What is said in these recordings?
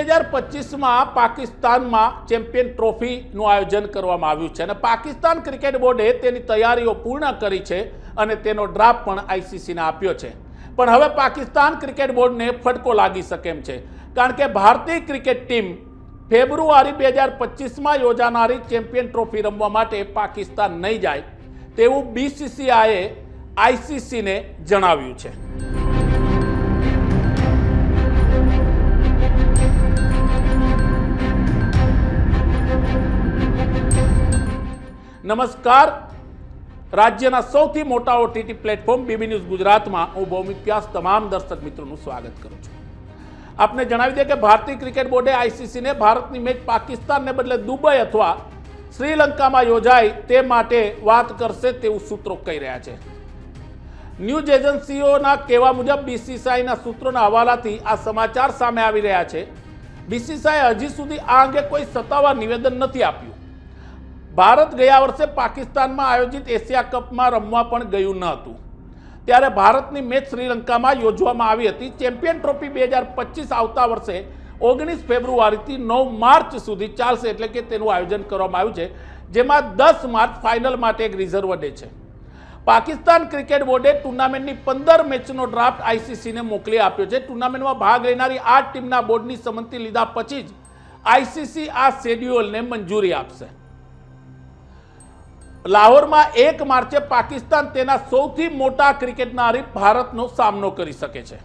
હજાર પચીસમાં પાકિસ્તાનમાં ચેમ્પિયન ટ્રોફીનું આયોજન કરવામાં આવ્યું છે અને પાકિસ્તાન ક્રિકેટ બોર્ડે તેની તૈયારીઓ પૂર્ણ કરી છે અને તેનો ડ્રાફ્ટ પણ આઈસીસીને આપ્યો છે. પણ હવે પાકિસ્તાન ક્રિકેટ બોર્ડને ફટકો લાગી શકે એમ છે. કારણ કે ભારતીય ક્રિકેટ ટીમ ફેબ્રુઆરી બે હજાર પચીસમાં યોજાનારી ચેમ્પિયન ટ્રોફી રમવા માટે પાકિસ્તાન નહીં જાય તેવું બીસીસીઆઈએ આઈસીસીને જણાવ્યું છે. નમસ્કાર. રાજ્યના સૌથી મોટા ઓટીટી પ્લેટફોર્મ બીબી ન્યૂઝ ગુજરાતમાં હું ભૌમિક વ્યાસ તમામ દર્શક મિત્રોનું સ્વાગત કરું છું. આપને જણાવી દે કે ભારતીય ક્રિકેટ બોર્ડે આઈસીસીને ભારતની મેચ પાકિસ્તાનને બદલે દુબઈ અથવા શ્રીલંકામાં યોજાય તે માટે વાત કરશે તેવું સૂત્રો કહી રહ્યા છે. ન્યૂઝ એજન્સીઓના કહેવા મુજબ બીસીસીઆઈના સૂત્રોના હવાલાથી આ સમાચાર સામે આવી રહ્યા છે. બીસીસીઆઈ હજી સુધી આ અંગે કોઈ સત્તાવાર નિવેદન નથી આપ્યું. ભારત ગયા વર્ષે પાકિસ્તાનમાં આયોજિત એશિયા કપમાં રમવા પણ ગયું ન હતું. ત્યારે ભારતની મેચ શ્રીલંકામાં યોજવામાં આવી હતી. ચેમ્પિયન ટ્રોફી બે હજાર પચીસ આવતા વર્ષે ઓગણીસ ફેબ્રુઆરીથી નવ માર્ચ સુધી ચાલશે એટલે કે તેનું આયોજન કરવામાં આવ્યું છે, જેમાં દસ માર્ચ ફાઇનલ માટે એક રિઝર્વ ડે છે. પાકિસ્તાન ક્રિકેટ બોર્ડે ટુર્નામેન્ટની પંદર મેચનો ડ્રાફ્ટ આઈસીસીને મોકલી આપ્યો છે. ટુર્નામેન્ટમાં ભાગ લેનારી આઠ ટીમના બોર્ડની સંમતિ લીધા પછી જ આઈસીસી આ શેડ્યુલને મંજૂરી આપશે. લાહોરમાં એક માર્ચે પાકિસ્તાન તેના સૌથી મોટા ક્રિકેટના હરીફ ભારતનો સામનો કરી શકે છે.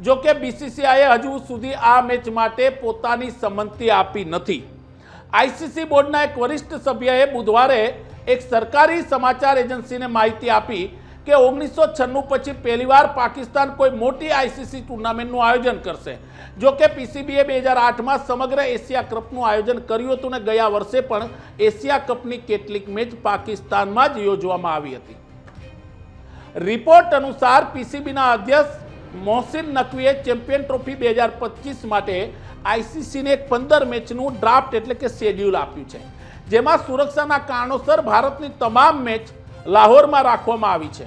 જો કે બીસીસીઆઈએ હજુ સુધી આ મેચ માટે પોતાની સંમતિ આપી નથી. આઈસીસી બોર્ડના એક વરિષ્ઠ સભ્યએ બુધવારે એક સરકારી સમાચાર એજન્સીને માહિતી આપી કે ઓગણીસો છન્નું પછી પહેલીવાર પાકિસ્તાન કોઈ મોટી આઈસીસી ટુર્નામેન્ટનું આયોજન કરશે. જો કે પીસીબીએ બે હજાર આઠમાં સમગ્ર એશિયા કપનું આયોજન કર્યું હતું ને ગયા વર્ષે પણ એશિયા કપની કેટલીક મેચ પાકિસ્તાનમાં જ યોજવામાં આવી હતી. રિપોર્ટ અનુસાર પીસીબીના અધ્યક્ષ મોહસિન નકવીએ ચેમ્પિયન ટ્રોફી બે હજાર પચીસ માટે આઈસીસીને એક પંદર મેચનું ડ્રાફ્ટ એટલે કે શેડ્યુલ આપ્યું છે. જેમાં સુરક્ષાના કારણોસર ભારતની તમામ મેચ લાહોરમાં રાખવામાં આવી છે.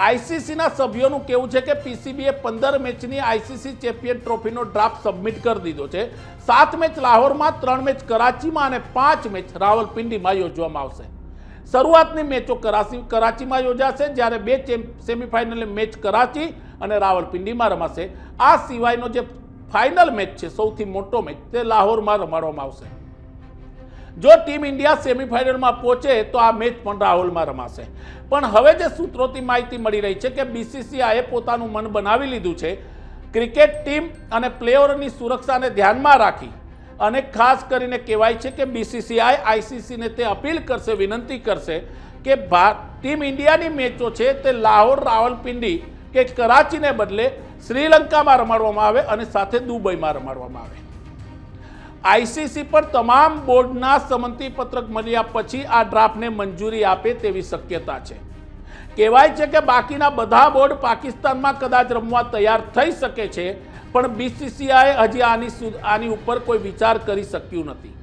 આઈસીસીના સભ્યોનું કહેવું છે કે પીસીબીએ પંદર મેચની આઈસીસી ચેમ્પિયન ટ્રોફીનો ડ્રાફ્ટ સબમિટ કરી દીધો છે. સાત મેચ લાહોરમાં, ત્રણ મેચ કરાચીમાં અને પાંચ મેચ રાવલપિંડીમાં યોજવામાં આવશે. શરૂઆતની મેચો કરાચી કરાચીમાં યોજાશે જ્યારે બે સેમિફાઇનલ મેચ કરાચી અને રાવલપિંડીમાં રમાશે. આ સિવાયનો જે ફાઇનલ મેચ છે, સૌથી મોટો મેચ, તે લાહોરમાં રમાડવામાં આવશે. જો ટીમ ઇન્ડિયા સેમિફાઇનલમાં પહોંચે તો આ મેચ પણ રાહુલમાં રમાશે. પણ હવે જે સૂત્રોથી માહિતી મળી રહી છે કે બીસીસીઆઈએ પોતાનું મન બનાવી લીધું છે. ક્રિકેટ ટીમ અને પ્લેયરોની સુરક્ષાને ધ્યાનમાં રાખી અને ખાસ કરીને કહેવાય છે કે બીસીસીઆઈ આઈસીસીને તે અપીલ કરશે, વિનંતી કરશે કે ભા ટીમ ઇન્ડિયાની મેચો છે તે લાહોર રાવલપિંડી કે કરાચીને બદલે શ્રીલંકામાં રમાડવામાં આવે અને સાથે દુબઈમાં રમાડવામાં આવે. આઈસીસી પર તમામ બોર્ડના સંમતિ પત્રક મળ્યા પછી આ ડ્રાફ્ટને મંજૂરી આપે તેવી શક્યતા છે. કહેવાય છે કે બાકીના બધા બોર્ડ પાકિસ્તાનમાં કદાચ રમવા તૈયાર થઈ શકે છે, પણ બીસીસીઆઈ હજી આની આની ઉપર કોઈ વિચાર કરી શક્યું નથી.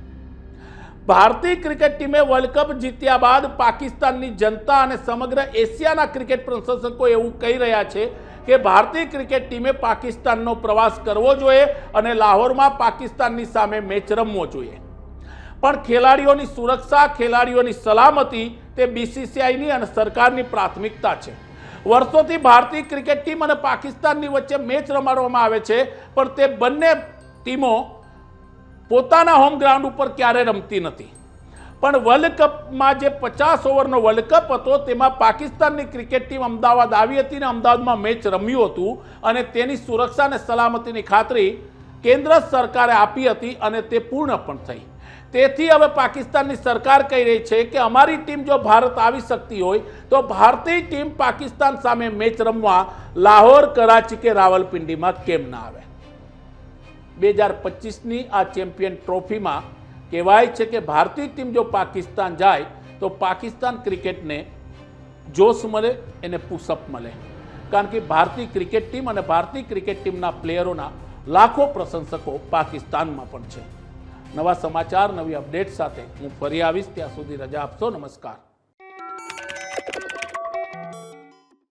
ભારતીય ક્રિકેટ ટીમે વર્લ્ડ કપ જીત્યા બાદ પાકિસ્તાનની જનતા અને સમગ્ર એશિયાના ક્રિકેટ પ્રશંસકો એવું કહી રહ્યા છે કે ભારતીય ક્રિકેટ ટીમે પાકિસ્તાનનો પ્રવાસ કરવો જોઈએ અને લાહોરમાં પાકિસ્તાનની સામે મેચ રમવો જોઈએ. પણ ખેલાડીઓની સુરક્ષા, ખેલાડીઓની સલામતી તે બીસીસીઆઈની અને સરકારની પ્રાથમિકતા છે. વર્ષોથી ભારતીય ક્રિકેટ ટીમ અને પાકિસ્તાનની વચ્ચે મેચ રમાડવામાં આવે છે, પણ તે બંને ટીમો પોતાના હોમ ગ્રાઉન્ડ ઉપર ક્યારે રમતી નથી. પણ વર્લ્ડ કપમાં જે પચાસ ઓવરનો વર્લ્ડ કપ હતો, તેમાં પાકિસ્તાનની ક્રિકેટ ટીમ અમદાવાદ આવી હતી ને અમદાવાદમાં મેચ રમ્યું હતું અને તેની સુરક્ષા અને સલામતીની ખાતરી કેન્દ્ર સરકારે આપી હતી અને તે પૂર્ણ પણ થઈ. તેથી હવે પાકિસ્તાનની સરકાર કહી રહી છે કે અમારી ટીમ જો ભારત આવી શકતી હોય, તો ભારતીય ટીમ પાકિસ્તાન સામે મેચ રમવા લાહોર, કરાચી કે રાવલપિંડીમાં કેમ ના આવે? બે હજાર પચીસની આ ચેમ્પિયન ટ્રોફીમાં કહેવાય છે કે ભારતીય ટીમ જો પાકિસ્તાન જાય, તો પાકિસ્તાન ક્રિકેટને જોશ મળે, એને પુશઅપ મળે. કારણ કે ભારતીય ક્રિકેટ ટીમ અને ભારતીય ક્રિકેટ ટીમના પ્લેયરોના લાખો પ્રશંસકો પાકિસ્તાનમાં પણ છે. નવા સમાચાર, નવી અપડેટ સાથે હું ફરી આવીશ. ત્યાં સુધી રજા આપશો. નમસ્કાર.